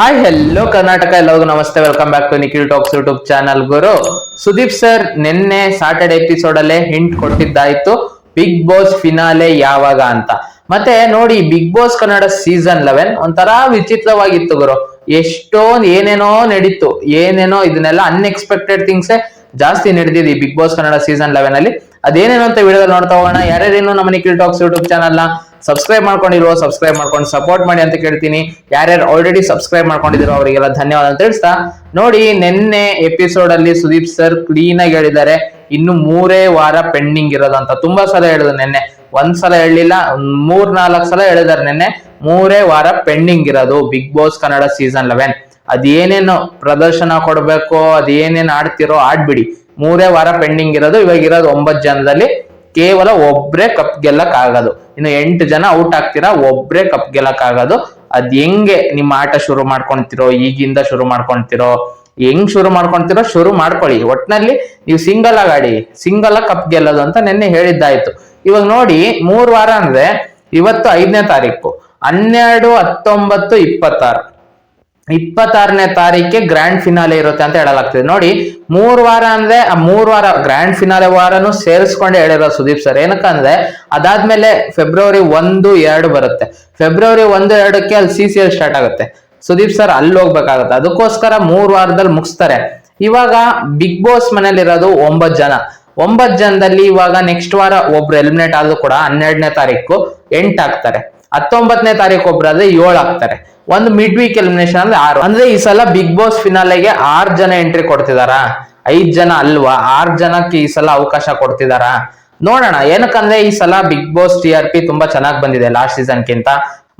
Hi hello Karnataka ಎಲ್ಲರಿಗೂ ನಮಸ್ತೆ. Welcome back to Nikhil talks YouTube channel Guru, Sudeep sir ನಿನ್ನೆ Saturday episode ಅಲ್ಲೇ hint ಕೊಟ್ಟಿದ್ದಾಯ್ತು ಬಿಗ್ ಬಾಸ್ ಫಿನಾಲೆ ಯಾವಾಗ ಅಂತ. ಮತ್ತೆ ನೋಡಿ Bigg Boss Kannada season eleven ಒಂಥರ ವಿಚಿತ್ರವಾಗಿತ್ತು ಗುರು. ಎಷ್ಟೋ ಏನೇನೋ ನಡೀತು, ಏನೇನೋ ಇದನ್ನೆಲ್ಲ ಅನ್ಎಕ್ಸ್ಪೆಕ್ಟೆಡ್ ಥಿಂಗ್ಸ್ ಜಾಸ್ತಿ ನಡೆದಿದೆ Bigg Boss Kannada season eleven ಅಲ್ಲಿ. ಅದೇನೇನು ಅಂತ ವಿಡಿಯೋದಲ್ಲಿ ನೋಡ್ತಾ ಹೋಗೋಣ. ಯಾರ್ಯಾರೇನು ನಮ್ಮ ನಿಖಿಲ್ ಟಾಕ್ಸ್ ಯೂಟ್ಯೂಬ್ ಚಾನಲ್ನ ಸಬ್ಸ್ಕ್ರೈಬ್ ಮಾಡ್ಕೊಂಡಿರೋ ಸಬ್ಸ್ಕ್ರೈಬ್ ಮಾಡ್ಕೊಂಡು ಸಪೋರ್ಟ್ ಮಾಡಿ ಅಂತ ಕೇಳ್ತೀನಿ. ಯಾರ್ಯಾರು ಆಲ್ರೆಡಿ ಸಬ್ಸ್ಕ್ರೈಬ್ ಮಾಡ್ಕೊಂಡಿದ್ರು ಅವರಿಗೆಲ್ಲ ಧನ್ಯವಾದ ಅಂತ ತಿಳಿಸ್ತಾ. ನೋಡಿ, ನಿನ್ನೆ ಎಪಿಸೋಡ್ ಅಲ್ಲಿ ಸುದೀಪ್ ಸರ್ ಕ್ಲೀನ್ ಆಗಿ ಹೇಳಿದ್ದಾರೆ. ಇನ್ನು ಮೂರೇ ವಾರ ಪೆಂಡಿಂಗ್ ಇರೋದಂತ. ತುಂಬಾ ಸಲ ಹೇಳಿದ್ರು ನಿನ್ನೆ. ಒಂದ್ ಸಲ ಹೇಳಿಲ್ಲ ಮೂರ್ ನಾಲ್ಕು ಸಲ ಹೇಳಿದಾರೆ ನಿನ್ನೆ. ಮೂರೇ ವಾರ ಪೆಂಡಿಂಗ್ ಇರೋದು Bigg Boss Kannada season eleven ಅದೇನೇನು ಪ್ರದರ್ಶನ ಕೊಡಬೇಕು, ಅದೇನೇನು ಆಡ್ತಿರೋ, ಆಡ್ಬಿಡಿ. ಮೂರೇ ವಾರ ಪೆಂಡಿಂಗ್ ಇರೋದು. ಇವಾಗ ಇರೋದು ಒಂಬತ್ತು ಜನದಲ್ಲಿ ಕೇವಲ ಒಬ್ರೇ ಕಪ್ ಗೆಲ್ಲಕ್ ಆಗೋದು ಇನ್ನು ಎಂಟು ಜನ ಔಟ್ ಆಗ್ತೀರಾ, ಒಬ್ರೇ ಕಪ್ ಗೆಲ್ಲಕ್ ಆಗೋದು ಅದ್ ಹೆಂಗೆ ನಿಮ್ಮ ಆಟ ಶುರು ಮಾಡ್ಕೊಂತಿರೋ, ಈಗಿಂದ ಶುರು ಮಾಡ್ಕೊಂತಿರೋ, ಹೆಂಗ್ ಶುರು ಮಾಡ್ಕೊಂತಿರೋ ಶುರು ಮಾಡ್ಕೊಳ್ಳಿ. ಒಟ್ನಲ್ಲಿ ನೀವು ಸಿಂಗಲ್ ಆಗಾಡಿ ಆಡಿ ಸಿಂಗಲ್ ಆಗಿ ಕಪ್ ಗೆಲ್ಲೋದು ಅಂತ ನಿನ್ನೆ ಹೇಳಿದ್ದಾಯ್ತು. ಇವಾಗ ನೋಡಿ, ಮೂರ್ ವಾರ ಅಂದ್ರೆ ಇವತ್ತು ಐದನೇ ತಾರೀಕು, ಹನ್ನೆರಡು ಹತ್ತೊಂಬತ್ತು ಇಪ್ಪತ್ತಾರು. ಇಪ್ಪತ್ತಾರನೇ ತಾರೀಕಿಗೆ ಗ್ರ್ಯಾಂಡ್ ಫಿನಾಲೆ ಇರುತ್ತೆ ಅಂತ ಹೇಳಲಾಗ್ತದೆ. ನೋಡಿ, ಮೂರು ವಾರ ಅಂದ್ರೆ, ಆ ಮೂರು ವಾರ ಗ್ರ್ಯಾಂಡ್ ಫಿನಾಲೆ ವಾರನು ಸೇರಿಸ್ಕೊಂಡೆ ಹೇಳಿರೋ ಸುದೀಪ್ ಸರ್. ಏನಕ್ಕಂದ್ರೆ ಅದಾದ್ಮೇಲೆ ಫೆಬ್ರವರಿ ಒಂದು, ಎರಡು ಬರುತ್ತೆ. ಫೆಬ್ರವರಿ ಒಂದು, ಎರಡಕ್ಕೆ ಅಲ್ಲಿ ಸಿ ಸಿ ಎಲ್ ಸ್ಟಾರ್ಟ್ ಆಗುತ್ತೆ. ಸುದೀಪ್ ಸರ್ ಅಲ್ಲಿ ಹೋಗ್ಬೇಕಾಗತ್ತೆ. ಅದಕ್ಕೋಸ್ಕರ ಮೂರು ವಾರದಲ್ಲಿ ಮುಗಿಸ್ತಾರೆ. ಇವಾಗ ಬಿಗ್ ಬಾಸ್ ಮನೇಲಿರೋದು ಇರೋದು ಒಂಬತ್ ಜನ. ಒಂಬತ್ತು ಜನದಲ್ಲಿ ಇವಾಗ ನೆಕ್ಸ್ಟ್ ವಾರ ಒಬ್ರು ಎಲಿಮಿನೇಟ್ ಆದ್ರೂ ಕೂಡ ಹನ್ನೆರಡನೇ ತಾರೀಕು ಎಂಟು ಹಾಕ್ತಾರೆ ಹತ್ತೊಂಬತ್ತನೇ ತಾರೀಕು ಒಬ್ರಾದ್ರೆ ಏಳು ಆಗ್ತಾರೆ ಒಂದು ಮಿಡ್ ವೀಕ್ ಎಲಿಮಿನೇಷನ್ ಅಂದ್ರೆ ಆರು. ಅಂದ್ರೆ ಈ ಸಲ ಬಿಗ್ ಬಾಸ್ ಫಿನಾಲೆಗೆ ಆರ್ ಜನ ಎಂಟ್ರಿ ಕೊಡ್ತಿದಾರಾ? ಐದ್ ಜನ ಅಲ್ವಾ? ಆರ್ ಜನಕ್ಕೆ ಈ ಸಲ ಅವಕಾಶ ಕೊಡ್ತಿದಾರಾ? ನೋಡೋಣ. ಏನಕ್ಕಂದ್ರೆ ಈ ಸಲ Bigg Boss T R P ತುಂಬಾ ಚೆನ್ನಾಗಿ ಬಂದಿದೆ ಲಾಸ್ಟ್ ಸೀಸನ್ಗಿಂತ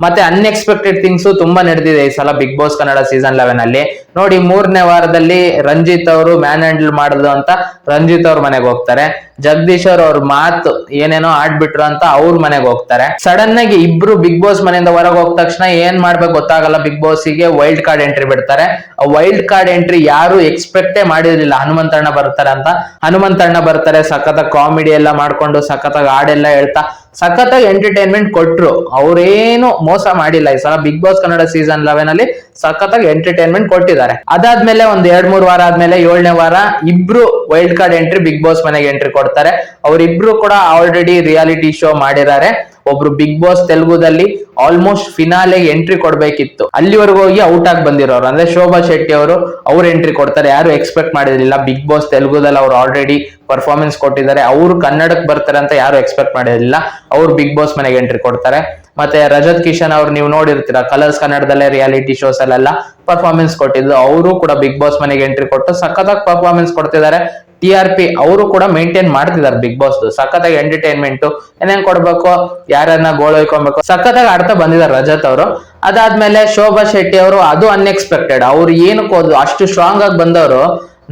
ಮತ್ತೆ ಅನ್ಎಕ್ಸ್ಪೆಕ್ಟೆಡ್ ಥಿಂಗ್ಸ್ ತುಂಬಾ ನಡೆದಿದೆ ಈ ಸಲ Bigg Boss Kannada season eleven ಅಲ್ಲಿ. ನೋಡಿ, ಮೂರನೇ ವಾರದಲ್ಲಿ ರಂಜಿತ್ ಅವರು ಮ್ಯಾನ್ ಹ್ಯಾಂಡಲ್ ಮಾಡಿದ್ರು ಅಂತ ರಂಜಿತ್ ಅವ್ರ ಮನೆಗೆ ಹೋಗ್ತಾರೆ. ಜಗದೀಶ್ ಅವ್ರ ಅವ್ರ ಮಾತು ಏನೇನೋ ಆಡ್ಬಿಟ್ರು ಅಂತ ಅವ್ರ ಮನೆಗೆ ಹೋಗ್ತಾರೆ. ಸಡನ್ ಆಗಿ ಇಬ್ರು ಬಿಗ್ ಬಾಸ್ ಮನೆಯಿಂದ ಹೊರಗೆ ಹೋಗ್ ತಕ್ಷಣ ಏನ್ ಮಾಡ್ಬೇಕು ಗೊತ್ತಾಗಲ್ಲ ಬಿಗ್ ಬಾಸ್ಗೆ ವೈಲ್ಡ್ ಕಾರ್ಡ್ ಎಂಟ್ರಿ ಬಿಡ್ತಾರೆ. ಆ ವೈಲ್ಡ್ ಕಾರ್ಡ್ ಎಂಟ್ರಿ ಯಾರು ಎಕ್ಸ್ಪೆಕ್ಟೇ ಮಾಡಿರ್ಲಿಲ್ಲ. ಹನುಮಂತಣ್ಣ ಬರ್ತಾರೆ ಅಂತ. ಹನುಮಂತಣ್ಣ ಬರ್ತಾರೆ ಸಖತ ಕಾಮಿಡಿ ಎಲ್ಲ ಮಾಡ್ಕೊಂಡು ಸಖತ್ತಾಗಿ ಹಾಡೆಲ್ಲ ಹೇಳ್ತಾ ಸಖತ್ತಾಗಿ ಎಂಟರ್ಟೈನ್ಮೆಂಟ್ ಕೊಟ್ರು. ಅವ್ರೇನು ಮೋಸ ಮಾಡಿಲ್ಲ. ಈ ಸಲ Bigg Boss Kannada season eleven ಅಲ್ಲಿ ಸಖತ್ತಾಗಿ ಎಂಟರ್ಟೈನ್ಮೆಂಟ್ ಕೊಟ್ಟಿದ್ದಾರೆ. ಅದಾದ್ಮೇಲೆ ಒಂದ್ ಎರಡ್ ಮೂರ್ ವಾರ ಆದ್ಮೇಲೆ ಏಳನೇ ವಾರ ಇಬ್ರು wild card entry Bigg Boss ಮನೆಗೆ ಎಂಟ್ರಿ ಕೊಡ್ತಾರೆ. ಅವರಿಬ್ರು ಕೂಡ ಆಲ್ರೆಡಿ ರಿಯಾಲಿಟಿ ಶೋ ಮಾಡಿದ್ದಾರೆ. ಒಬ್ರು ಬಿಗ್ ಬಾಸ್ ತೆಲುಗುದಲ್ಲಿ ಆಲ್ಮೋಸ್ಟ್ ಫಿನಾಲೆಗೆ ಎಂಟ್ರಿ ಕೊಡ್ಬೇಕಿತ್ತು. ಅಲ್ಲಿವರೆಗೂ ಹೋಗಿ ಔಟ್ ಆಗಿ ಬಂದಿರೋರು. ಅಂದ್ರೆ ಶೋಭಾ ಶೆಟ್ಟಿ ಅವರು, ಅವ್ರು ಎಂಟ್ರಿ ಕೊಡ್ತಾರೆ. ಯಾರು ಎಕ್ಸ್ಪೆಕ್ಟ್ ಮಾಡಿರಲಿಲ್ಲ. ಬಿಗ್ ಬಾಸ್ ತೆಲುಗುದಲ್ಲಿ ಅವ್ರು ಆಲ್ರೆಡಿ ಪರ್ಫಾರ್ಮೆನ್ಸ್ ಕೊಟ್ಟಿದ್ದಾರೆ. ಅವರು ಕನ್ನಡಕ್ಕೆ ಬರ್ತಾರೆ ಅಂತ ಯಾರು ಎಕ್ಸ್ಪೆಕ್ಟ್ ಮಾಡಿರಲಿಲ್ಲ. ಅವ್ರು ಬಿಗ್ ಬಾಸ್ ಮನೆಗೆ ಎಂಟ್ರಿ ಕೊಡ್ತಾರೆ. ಮತ್ತೆ ರಜತ್ ಕಿಶನ್ ಅವ್ರು ನೀವು ನೋಡಿರ್ತೀರಾ ಕಲರ್ಸ್ ಕನ್ನಡದಲ್ಲೇ ರಿಯಾಲಿಟಿ ಶೋಸ್ ಅಲ್ಲೆಲ್ಲ ಪರ್ಫಾರ್ಮೆನ್ಸ್ ಕೊಟ್ಟಿದ್ದು. ಅವರು ಕೂಡ ಬಿಗ್ ಬಾಸ್ ಮನೆಗೆ ಎಂಟ್ರಿ ಕೊಟ್ಟು ಸಖತ್ತಾಗಿ ಪರ್ಫಾರ್ಮೆನ್ಸ್ ಕೊಡ್ತಿದ್ದಾರೆ. ಟಿ ಆರ್ ಪಿ ಅವರು ಕೂಡ ಮೇಂಟೈನ್ ಮಾಡ್ತಿದ್ದಾರೆ ಬಿಗ್ ಬಾಸ್ ಸಖತ್ತಾಗಿ ಎಂಟರ್ಟೈನ್ಮೆಂಟ್ ಏನೇನ್ ಕೊಡ್ಬೇಕು, ಯಾರನ್ನ ಗೋಳ ಹೊಯ್ಕೊಬೇಕು. ಸಖತ್ತಾಗಿ ಆಡ್ತಾ ಬಂದಿದ್ದಾರೆ ರಜತ್ ಅವರು. ಅದಾದ್ಮೇಲೆ ಶೋಭಾ ಶೆಟ್ಟಿ ಅವರು ಅದು ಅನ್ಎಕ್ಸ್ಪೆಕ್ಟೆಡ್ ಅವ್ರು ಏನಕ್ಕೆ ಹೋದ್ರು ಅಷ್ಟು ಸ್ಟ್ರಾಂಗ್ ಆಗಿ ಬಂದವರು,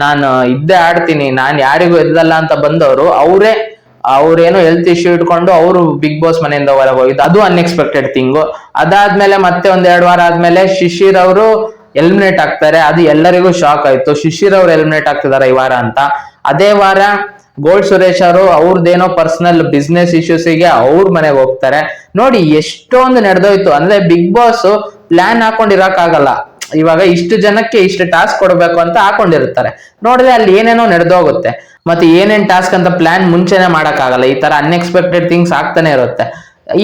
ನಾನು ಇದ್ದೇ ಆಡ್ತೀನಿ, ನಾನ್ ಯಾರಿಗೂ ಎದ್ದಲ್ಲ ಅಂತ ಬಂದವರು, ಅವರೇ, ಅವ್ರೇನು ಹೆಲ್ತ್ ಇಶ್ಯೂ ಇಟ್ಕೊಂಡು ಅವರು ಬಿಗ್ ಬಾಸ್ ಮನೆಯಿಂದ ಹೊರಗೆ ಹೋಗಿದ್ದು. ಅದು ಅನ್ಎಕ್ಸ್ಪೆಕ್ಟೆಡ್ ತಿಂಗು ಅದಾದ್ಮೇಲೆ ಮತ್ತೆ ಒಂದ್ ಎರಡು ವಾರ ಆದ್ಮೇಲೆ ಶಿಶಿರ್ ಅವರು ಎಲಿಮಿನೇಟ್ ಆಗ್ತಾರೆ. ಅದು ಎಲ್ಲರಿಗೂ ಶಾಕ್ ಆಯ್ತು. ಶಿಶಿರ್ ಅವ್ರು ಎಲಿಮಿನೇಟ್ ಆಗ್ತಿದಾರೆ ಈ ವಾರ ಅಂತ. ಅದೇ ವಾರ ಗೋಲ್ಡ್ ಸುರೇಶ್ ಅವರು ಅವ್ರದ್ದೇನೋ ಪರ್ಸನಲ್ ಬಿಸ್ನೆಸ್ ಇಶ್ಯೂಸಿಗೆ ಅವ್ರ ಮನೆಗೆ ಹೋಗ್ತಾರೆ. ನೋಡಿ ಎಷ್ಟೊಂದು ನಡೆದೋಯ್ತು. ಅಂದ್ರೆ ಬಿಗ್ ಬಾಸ್ ಪ್ಲಾನ್ ಹಾಕೊಂಡಿರಕ್ಕಾಗಲ್ಲ. ಇವಾಗ ಇಷ್ಟು ಜನಕ್ಕೆ ಇಷ್ಟು ಟಾಸ್ಕ್ ಕೊಡಬೇಕು ಅಂತ ಹಾಕೊಂಡಿರ್ತಾರೆ. ನೋಡಿದ್ರೆ ಅಲ್ಲಿ ಏನೇನೋ ನಡೆದೋಗುತ್ತೆ. ಮತ್ತೆ ಏನೇನ್ ಟಾಸ್ಕ್ ಅಂತ ಪ್ಲಾನ್ ಮುಂಚೆನೆ ಮಾಡಕ್ಕಾಗಲ್ಲ. ಈ ತರ ಅನ್ಎಕ್ಸ್ಪೆಕ್ಟೆಡ್ ಥಿಂಗ್ಸ್ ಆಗ್ತಾನೆ ಇರುತ್ತೆ.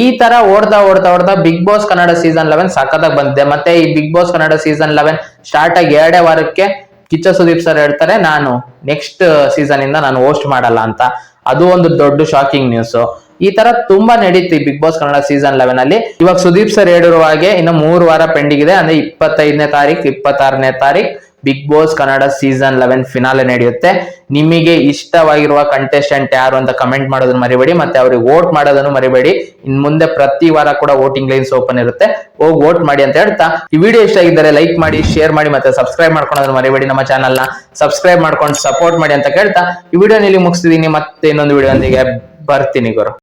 ಈ ತರ ಓಡ್ತಾ ಓಡ್ತಾ ಓಡ್ತಾ Bigg Boss Kannada season eleven ಸಖತ್ತಾಗಿ ಬಂದಿದೆ. ಮತ್ತೆ ಈ Bigg Boss Kannada season eleven start ಆಗಿ ಎರಡೇ ವಾರಕ್ಕೆ ಕಿಚ್ಚ ಸುದೀಪ್ ಸರ್ ಹೇಳ್ತಾರೆ, ನಾನು ನೆಕ್ಸ್ಟ್ ಸೀಸನ್ ಇಂದ ನಾನು ಹೋಸ್ಟ್ ಮಾಡಲ್ಲ ಅಂತ. ಅದು ಒಂದು ದೊಡ್ಡ ಶಾಕಿಂಗ್ ನ್ಯೂಸ್ ಈ ತರ ತುಂಬಾ ನಡೀತಿ Bigg Boss Kannada season eleven ಅಲ್ಲಿ. ಇವಾಗ ಸುದೀಪ್ ಸರ್ ಹೇಳಿರುವ ಹಾಗೆ ಇನ್ನು ಮೂರು ವಾರ ಪೆಂಡಿಂಗ್ ಇದೆ, ಅಂದ್ರೆ ಇಪ್ಪತ್ತೈದನೇ ತಾರೀಕು ಇಪ್ಪತ್ತಾರನೇ ತಾರೀಕು Bigg Boss Kannada season eleven finale ನಡೆಯುತ್ತೆ. ನಿಮಗೆ ಇಷ್ಟವಾಗಿರುವ ಕಂಟೆಸ್ಟೆಂಟ್ ಯಾರು ಅಂತ ಕಮೆಂಟ್ ಮಾಡೋದನ್ನ ಮರಿಬೇಡಿ, ಮತ್ತೆ ಅವ್ರಿಗೆ ವೋಟ್ ಮಾಡೋದನ್ನು ಮರಿಬೇಡಿ. ಇನ್ ಮುಂದೆ ಪ್ರತಿ ವಾರ ಕೂಡ ವೋಟಿಂಗ್ ಲೈನ್ಸ್ ಓಪನ್ ಇರುತ್ತೆ. ಹೋಗಿ ವೋಟ್ ಮಾಡಿ ಅಂತ ಹೇಳ್ತಾ, ಈ ವಿಡಿಯೋ ಇಷ್ಟ ಆಗಿದ್ದರೆ ಲೈಕ್ ಮಾಡಿ ಶೇರ್ ಮಾಡಿ, ಮತ್ತೆ ಸಬ್ಸ್ಕ್ರೈಬ್ ಮಾಡ್ಕೊಳೋದನ್ನ ಮರಿಬೇಡಿ ನಮ್ಮ ಚಾನಲ್ನ. ಸಬ್ಸ್ಕ್ರೈಬ್ ಮಾಡ್ಕೊಂಡು ಸಪೋರ್ಟ್ ಮಾಡಿ ಅಂತ ಕೇಳ್ತಾ, ಈ ವಿಡಿಯೋ ಇಲ್ಲಿ ಮುಗಿಸ್ತಿದ್ದೀನಿ ಮತ್ತೆ ಇನ್ನೊಂದು ವಿಡಿಯೋ ಬರ್ತೀನಿ ಗುರು.